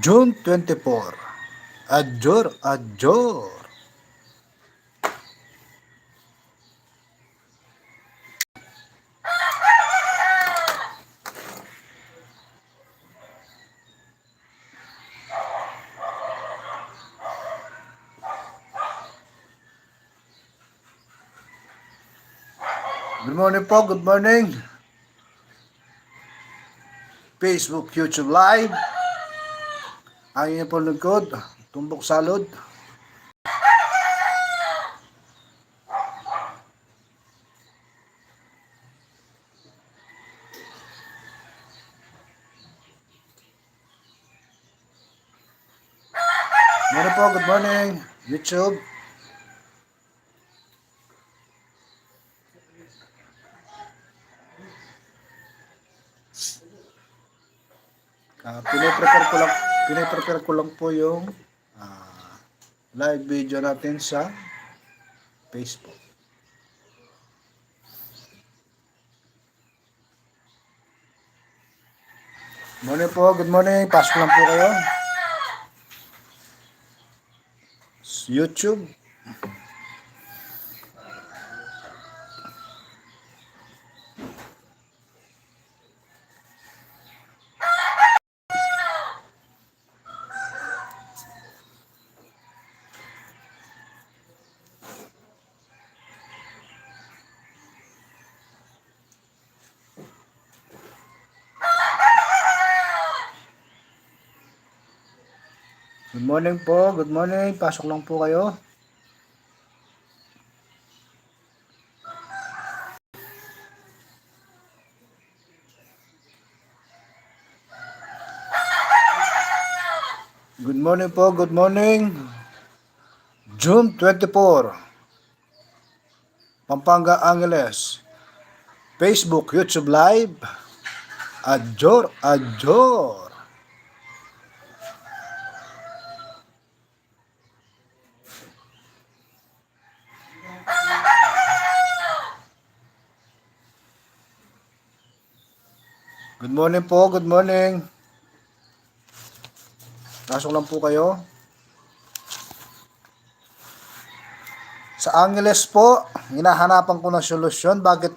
June 24. Adjor, adjor. Good morning po, good morning. Facebook, YouTube Live. Ang inyong po lingkod, Tumbok Salod. Morning po, good morning. YouTube. Uh, piniprepare ko lang, piniprepare ko lang po yung ah, live video natin sa Facebook. Morning po, good morning. Pasok lang po kayo. YouTube. Morning po, good morning. Pasok lang po kayo. Good morning po, good morning. June 24. Pampanga Angeles. Facebook, YouTube Live. Adjor, adjor. Good morning po, good morning. Pasok lang po kayo. Sa Angeles po, hinahanapan ko ng solusyon. Bakit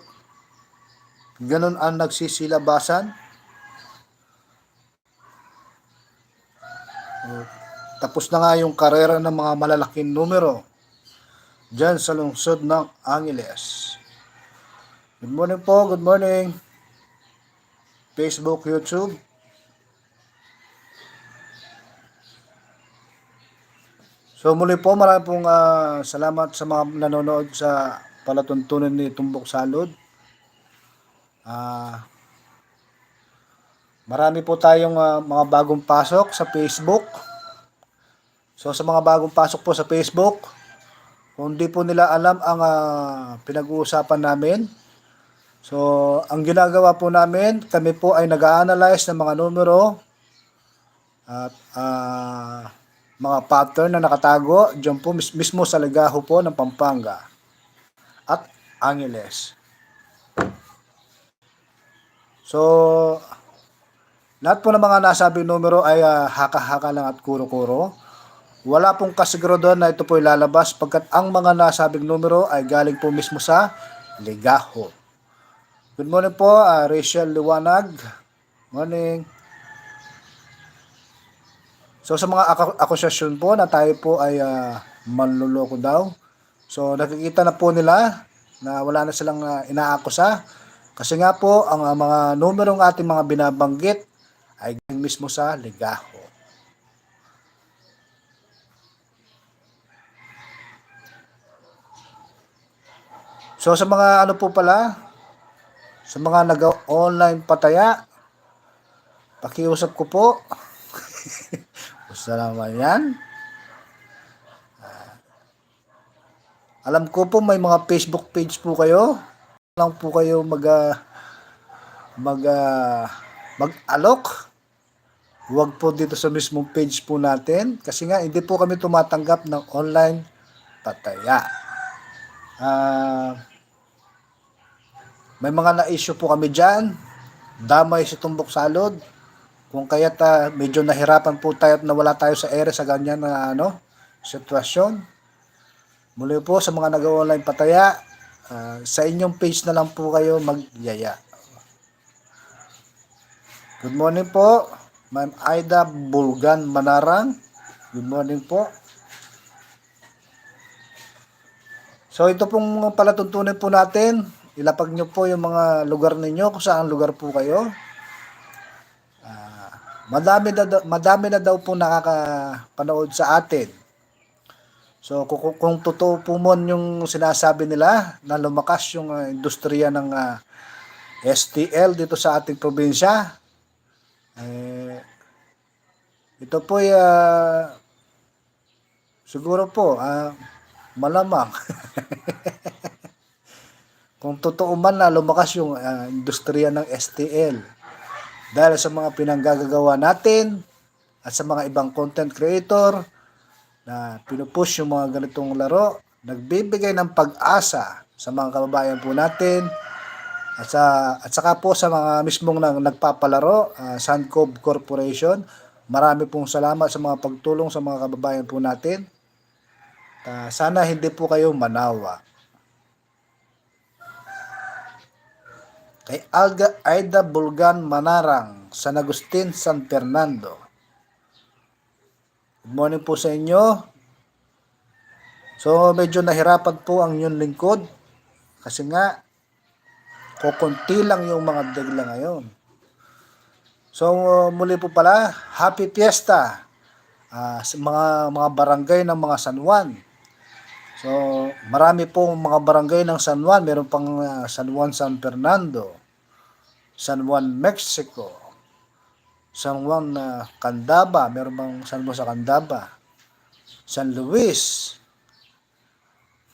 ganun ang nagsisilabasan? Tapos na nga yung karera ng mga malalaking numero dyan sa lungsod ng Angeles. Good morning po, good morning. Facebook, YouTube. So muli po, marami pong ah, salamat sa mga nanonood sa palatuntunan ni Tumbok Salod. Ah, marami po tayong ah, mga bagong pasok sa Facebook. So sa mga bagong pasok po sa Facebook, kung di po nila alam ang ah, pinag-uusapan namin, So, ang ginagawa po namin, kami po ay nag-analyze ng mga numero at ah, mga pattern na nakatago dyan po mis- mismo sa Legaho po ng Pampanga at Angeles. So, lahat po ng mga nasabing numero ay ah, haka-haka lang at kuro-kuro. Wala pong kasiguro doon na ito po ilalabas pagkat ang mga nasabing numero ay galing po mismo sa Legaho. Good morning po, ah, Rachel Liwanag. Morning. So sa mga akusasyon po na tayo po ay ah, manluloko daw. So nakikita na po nila na wala na silang uh, inaakusa. Kasi nga po ang ah, mga numerong ating mga binabanggit ay mismo sa Legaho. So sa mga ano po pala, sa mga nag-online pataya, pakiusap ko po. Gusto naman yan. Ah, alam ko po may mga Facebook page po kayo. Lang po kayo mag ah, mag ah, mag-alok. Huwag po dito sa mismong page po natin kasi nga hindi po kami tumatanggap ng online pataya. Ah may mga na-issue po kami dyan. Damay si Tumbok Salod. Kung kaya't ah, medyo nahirapan po tayo at nawala tayo sa ere sa ganyan na ano, sitwasyon. Muli po sa mga nag-online pataya, ah, sa inyong page na lang po kayo magyaya. Good morning po, Ma'am Aida Bulgan Manarang. Good morning po. So ito pong palatuntunin po natin, ilapag nyo po yung mga lugar ninyo, kung saan lugar po kayo. Ah, madami na, madami na daw po nakakapanood sa atin. So kung, kung, totoo po mon yung sinasabi nila na lumakas yung ah, industriya ng ah, STL dito sa ating probinsya, eh, ito po ah, siguro po ah, malamang kung totoo man na lumakas yung ah, industriya ng STL dahil sa mga pinanggagawa natin at sa mga ibang content creator na pinupush yung mga ganitong laro, nagbibigay ng pag-asa sa mga kababayan po natin at sa at saka po sa mga mismong nang nagpapalaro, uh, Suncove Corporation. Marami pong salamat sa mga pagtulong sa mga kababayan po natin. Ah, sana hindi po kayo manawa. Kay Alga Aida Bulgan Manarang, San Agustin, San Fernando. Good morning po sa inyo. So medyo nahirapan po ang inyong lingkod kasi nga kukunti lang yung mga degla ngayon. So uh, muli po pala, Happy Fiesta ah, sa mga mga barangay ng mga San Juan. So marami po mga barangay ng San Juan, meron pang ah, San Juan San Fernando, San Juan Mexico, San Juan na Candaba, meron bang San Juan sa Candaba, San Luis,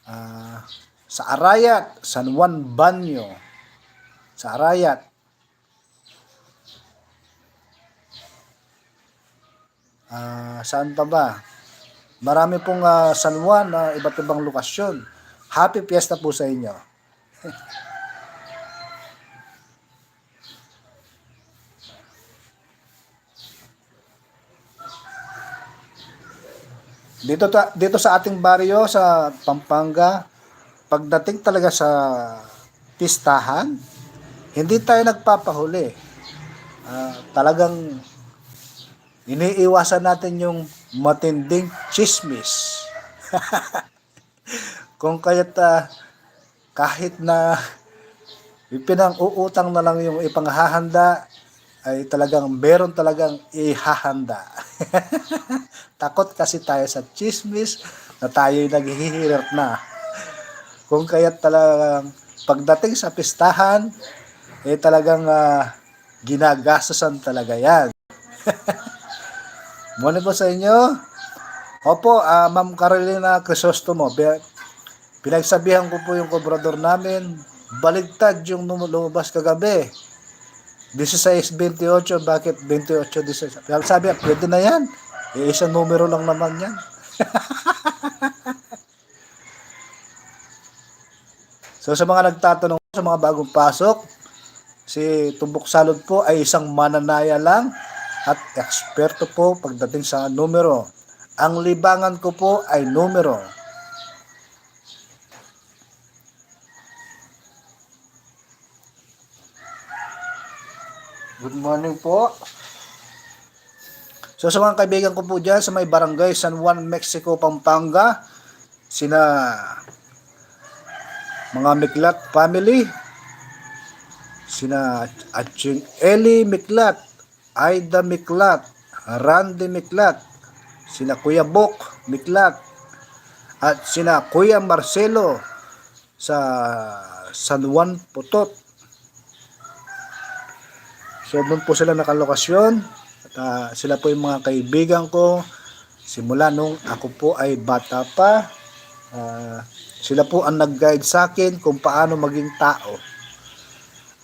ah, sa Arayat, San Juan Banyo, sa Arayat, Ah, saan pa ba? Marami pong ah, San Juan na iba't ibang lokasyon. Happy Fiesta po sa inyo. Dito ta, dito sa ating baryo sa Pampanga, pagdating talaga sa pistahan, hindi tayo nagpapahuli. Ah, talagang iniiwasan natin yung matinding chismis. Kung kaya't ah, kahit na ipinang-uutang na lang yung ipanghahanda, ay talagang meron talagang ihahanda. Takot kasi tayo sa chismis na tayo'y naghihirap na. Kung kaya't talagang pagdating sa pistahan, eh talagang ah, ginagastosan talaga yan. Muna po sa inyo. Opo, ah, Ma'am Carolina Crisostomo, bi- pinagsabihan ko po yung kobrador namin, baligtad yung lumabas kagabi. 16-28, bakit 28-16? Kaya Sabi, pwede na yan. Eh, isang numero lang naman yan. so sa mga nagtatanong sa mga bagong pasok, si Tumbok Salud po ay isang mananaya lang at eksperto po pagdating sa numero. Ang libangan ko po ay numero. Good morning po. So sa mga kaibigan ko po dyan sa may barangay San Juan, Mexico, Pampanga, sina mga Miklat family, sina Aching Eli Miklat, Aida Miklat, Randy Miklat, sina Kuya Bok Miklat, at sina Kuya Marcelo sa San Juan Potot. So doon po sila nakalokasyon at ah, sila po yung mga kaibigan ko simula nung ako po ay bata pa. Ah, sila po ang nag-guide sa akin kung paano maging tao.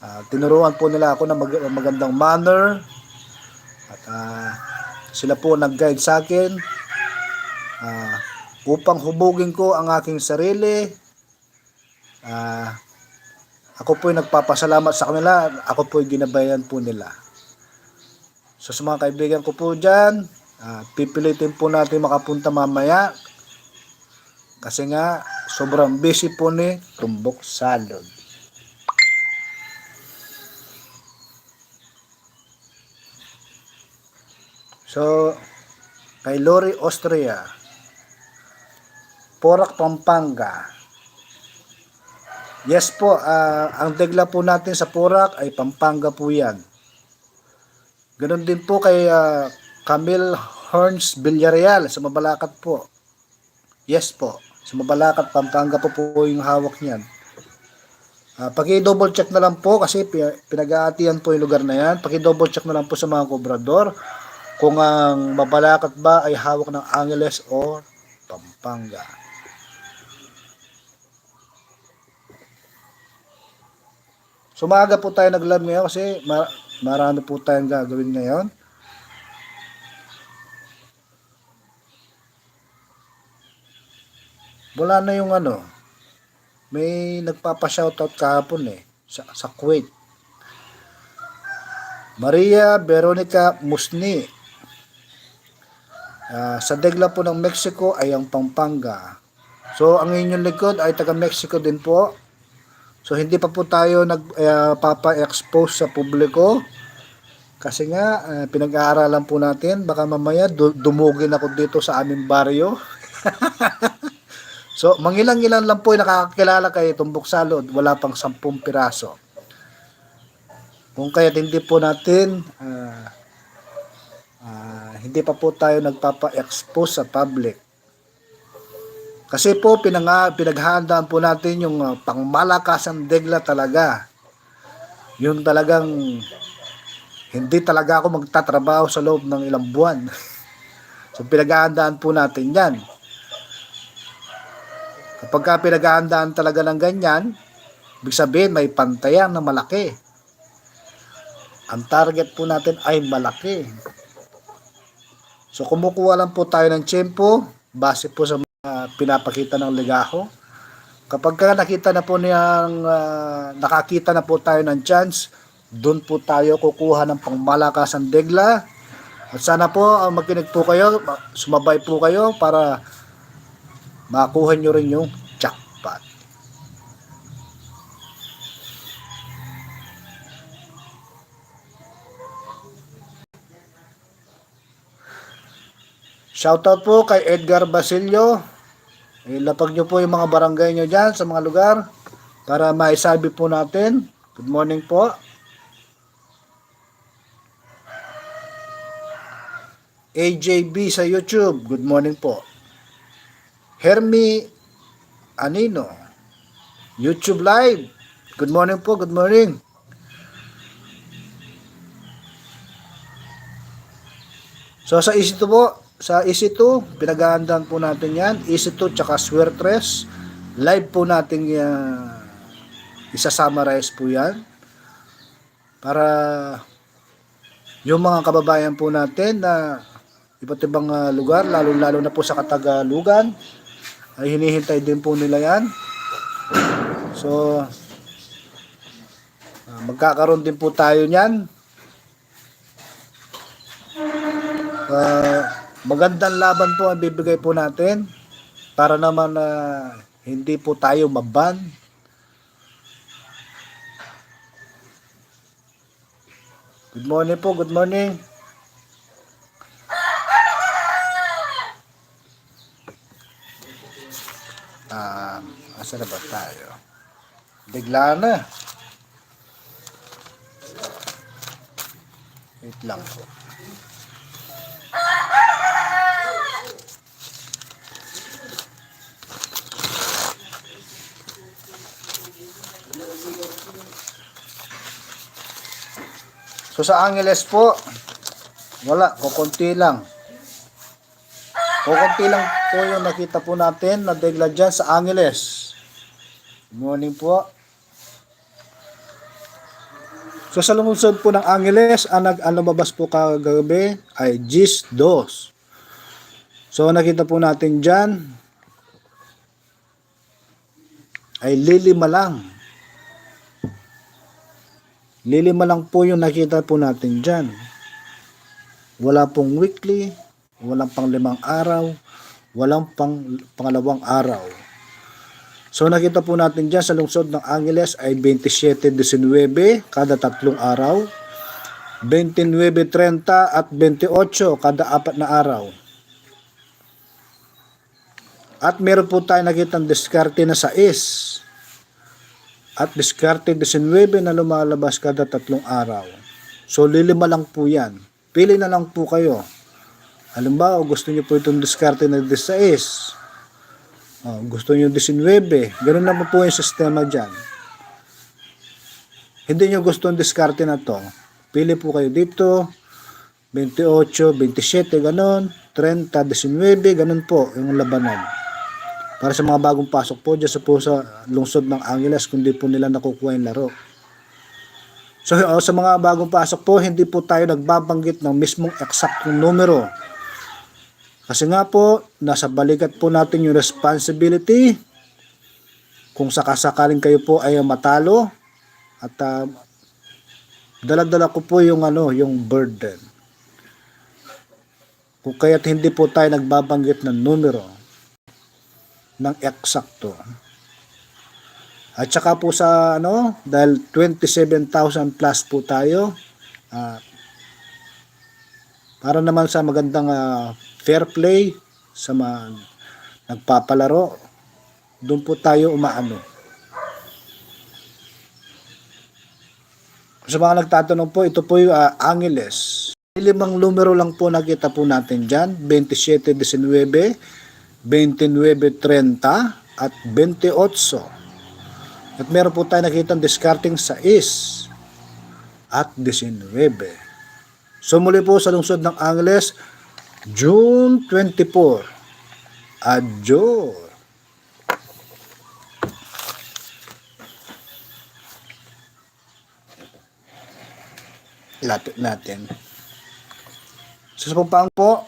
Ah, tinuruan po nila ako ng mag- magandang manner ah, sila po nag-guide sa akin ah, upang hubugin ko ang aking sarili. Ah, ako po ay nagpapasalamat sa kanila. Ako po ay ginabayan po nila. So sa mga kaibigan ko po dyan, ah, pipilitin po natin makapunta mamaya. Kasi nga, sobrang busy po ni Tumbok Salad. So, kay Lori Austria, Porac, Pampanga. Yes po, ah, ang degla po natin sa Porac ay Pampanga po yan. Ganon din po kay ah, Camille Horns Villarreal sa Mabalacat po. Yes po, sa Mabalacat, Pampanga po po yung hawak niyan. Ah, paki-double check na lang po kasi pi- pinag-aatian po yung lugar na yan. Paki-double check na lang po sa mga kobrador kung ang Mabalacat ba ay hawak ng Angeles o Pampanga. So maaga po tayo nag-live ngayon kasi ma- marami po tayong gagawin ngayon. Wala na yung ano, may nagpapa-shoutout kahapon eh, sa, sa Kuwait. Maria Veronica Musni. Ah, sa degla po ng Mexico ay ang Pampanga. So, ang inyong likod ay taga Mexico din po. So, hindi pa po tayo nagpapa-expose sa publiko. Kasi nga, ah, pinag-aaralan po natin. Baka mamaya du- dumugin ako dito sa aming baryo. So, mangilang-ilan lang po yung nakakakilala kay Tumbok Salod. Wala pang sampung piraso. Kung kaya hindi po natin, ah, ah, hindi pa po tayo nagpapa-expose sa public. Kasi po, pinanga, pinaghahandaan po natin yung uh, pangmalakasang degla talaga. Yung talagang hindi talaga ako magtatrabaho sa loob ng ilang buwan. so, pinaghahandaan po natin yan. Kapag ka pinaghahandaan talaga ng ganyan, ibig sabihin may pantayan na malaki. Ang target po natin ay malaki. So kumukuha lang po tayo ng tiyempo base po sa mga pinapakita ng ligaho. Kapag ka nakita na po niyang ah, nakakita na po tayo ng chance, doon po tayo kukuha ng pangmalakasang degla. At sana po ah, makinig po kayo, sumabay po kayo para makuha nyo rin yung jackpot. Shoutout po kay Edgar Basilio. Ilapag nyo po yung mga barangay nyo dyan sa mga lugar para maisabi po natin. Good morning po. AJB sa YouTube. Good morning po. Hermi Anino. YouTube Live. Good morning po, good morning. So sa EC2 po, sa EC2, pinaghahandaan po natin yan. EC2 tsaka Swertres. Live po natin uh, isa-summarize po yan. Para yung mga kababayan po natin na iba't ibang ah, lugar, lalo-lalo na po sa Katagalugan, ay hinihintay din po nila yan. So, ah, magkakaroon din po tayo niyan. Ah, magandang laban po ang bibigay po natin para naman na hindi po tayo maban. Good morning po, good morning. Ah, asa na ba tayo? Bigla na. Wait lang po. So sa Angeles po, wala, kukunti lang. Kukunti lang po yung nakita po natin na degla dyan sa Angeles. Morning po. So sa lungsod po ng Angeles, ang, nag, ang lumabas po kagabi ay GIS 2. So nakita po natin dyan ay lilima lang. Lilima lang po yung nakita po natin dyan. Wala pong weekly, walang pang limang araw, walang pang pangalawang araw. So nakita po natin dyan sa lungsod ng Angeles ay 27-19 kada tatlong araw, 29-30 at 28 kada apat na araw. At meron po tayo nakitang diskarte na sa is at diskarte 19 na lumalabas kada tatlong araw. So lilima lang po yan. Pili na lang po kayo. Halimbawa, gusto niyo po itong diskarte na 16. Oh, gusto niyo 19. Ganun naman po yung sistema dyan. Hindi niyo gusto ang diskarte na to. Pili po kayo dito. 28, 27, ganun. 30, 19, ganun po yung labanan. Para sa mga bagong pasok po dyan sa po sa lungsod ng Angeles, kundi po nila nakukuha yung laro. So uh, sa mga bagong pasok po, hindi po tayo nagbabanggit ng mismong eksaktong numero. Kasi nga po, nasa balikat po natin yung responsibility. Kung sakasakaling kayo po ay matalo at uh, dala-dala ko po yung ano, yung burden. Kung kaya't hindi po tayo nagbabanggit ng numero ng eksakto. At saka po sa ano, dahil 27,000 plus po tayo, ah, para naman sa magandang ah, fair play sa mga nagpapalaro, doon po tayo umaano. Sa mga nagtatanong po, ito po yung ah, Angeles. Limang numero lang po nakita po natin dyan, 27-19, 29.30 at 28. At meron po tayo nakita discarding sa is at 19. So muli po sa lungsod ng Angeles, June 24. Adjor. Lapit natin. So sa pampang po,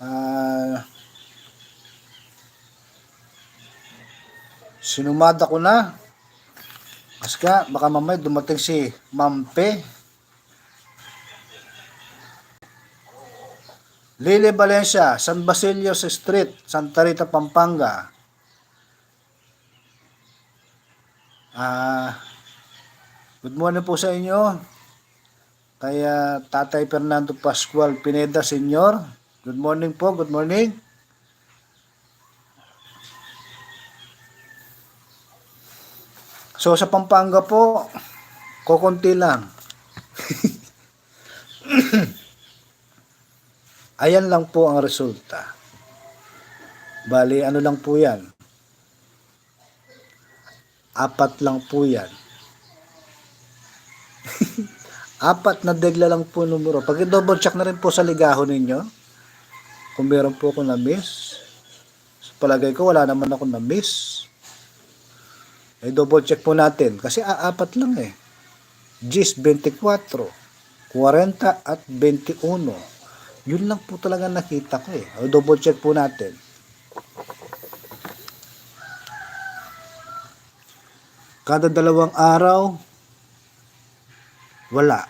Ah. sinumada ko na. Mas ka, baka mamay dumating si Mampe. Lili Valencia, San Basilio Street, Santa Rita, Pampanga. Ah, good morning po sa inyo. Kaya Tatay Fernando Pascual Pineda Senior. Good morning po, good morning. So sa Pampanga po, kokonti lang. Ayan lang po ang resulta. Bali, ano lang po yan? Apat lang po yan. Apat na degla lang po numero. Pag double check na rin po sa ligaho ninyo, kung meron po ako na-miss, sa palagay ko wala naman ako na-miss. Eh, double check po natin. Kasi aapat lang eh. Gis 24, 40 at 21. Yun lang po talaga nakita ko eh. O, double check po natin. Kada dalawang araw, wala.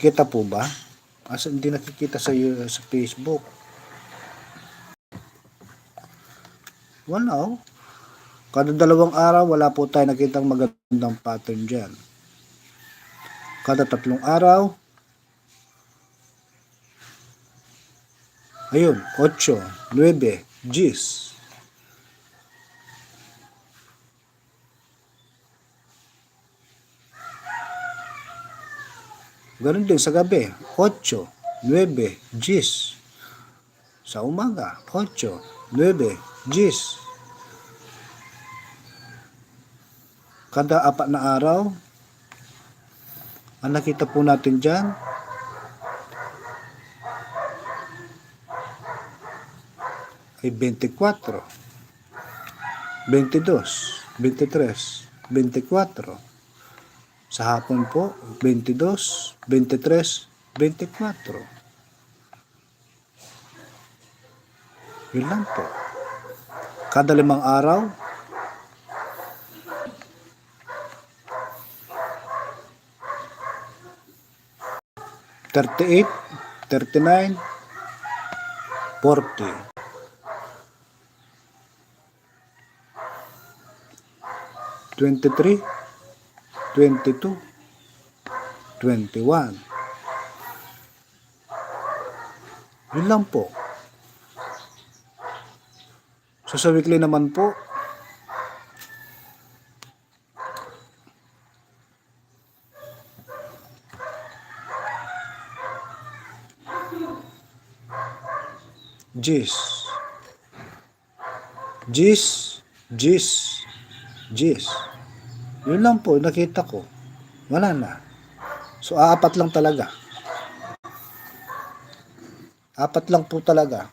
Kita po ba? Asa hindi nakikita sa sa Facebook. Wala oh. Kada dalawang araw, wala po tayo nakitang magandang pattern dyan. Kada tatlong araw, ayun, 8, 9, 10. Ganun din sa gabi, 8, 9, 10. Sa umaga, 8, 9, 10. Kada apat na araw, ang nakita po natin dyan, ay 24, 22, 23, 24. Sa hapon po, 22, 23, 24. Yun lang po. Kada limang araw, 38, 39, 40. Twenty-three, twenty-two, twenty-one. Yun lang po. So sa weekly naman po, Jis. Jis. Jis. Jis. Yun lang po, nakita ko. Wala na. So, apat lang talaga. Apat lang po talaga.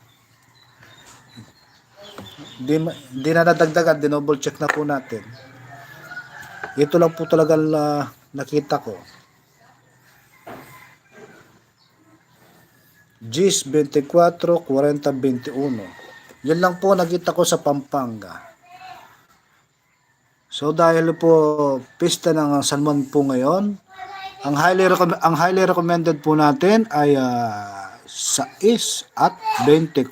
Di, di na nadagdagan, dinoble check na po natin. Ito lang po talaga na nakita ko. Gis 24, 40, 21. Yan lang po nakita ko sa Pampanga. So dahil po pista ng San Juan po ngayon, ang highly ang highly recommended po natin ay ah, 6 at 24.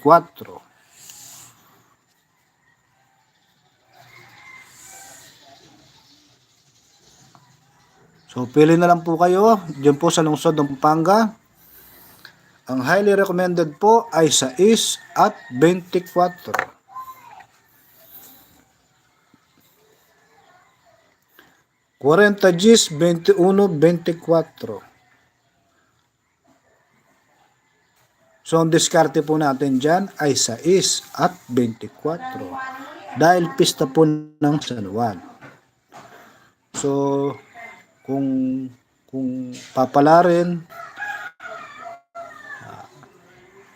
So pili na lang po kayo diyan po sa lungsod ng Pampanga. Ang highly recommended po ay 6 at 24. Cuarenta Gs, 21, 24. So, ang diskarte po natin dyan ay 6 at 24. Dahil pista po ng San Juan. So, kung kung papalarin,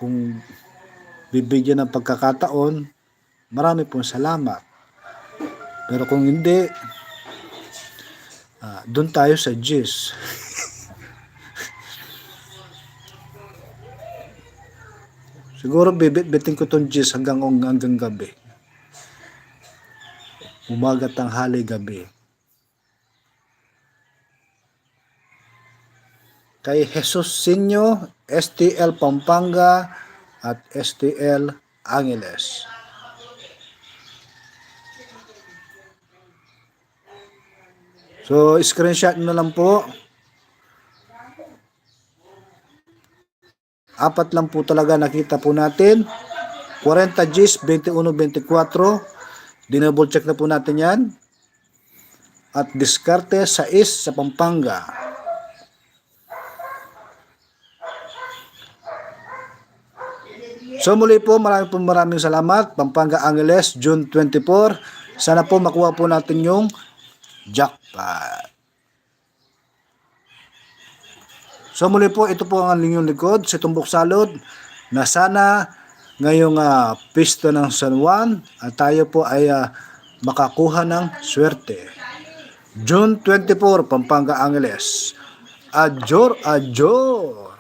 kung bibigyan ng pagkakataon, marami pong salamat. Pero kung hindi, ah, doon tayo sa G's. Siguro bibit-bitin ko tong G's hanggang hanggang gabi. Umaga, tanghali, gabi. Kay Jesus Sinyo, STL Pampanga, at STL Angeles. So, screenshot na lang po. Apat lang po talaga nakita po natin. 40 Gs, 21, 24. Dinouble check na po natin yan. At diskarte sa is sa Pampanga. So muli po, maraming po maraming salamat. Pampanga Angeles, June 24. Sana po makuha po natin yung jackpot. So muli po, ito po ang inyong likod, si Tumbok Salod, na sana ngayong uh, pista ng San Juan, at tayo po ay ah, makakuha ng swerte. June 24, Pampanga Angeles. Adjor, adjor!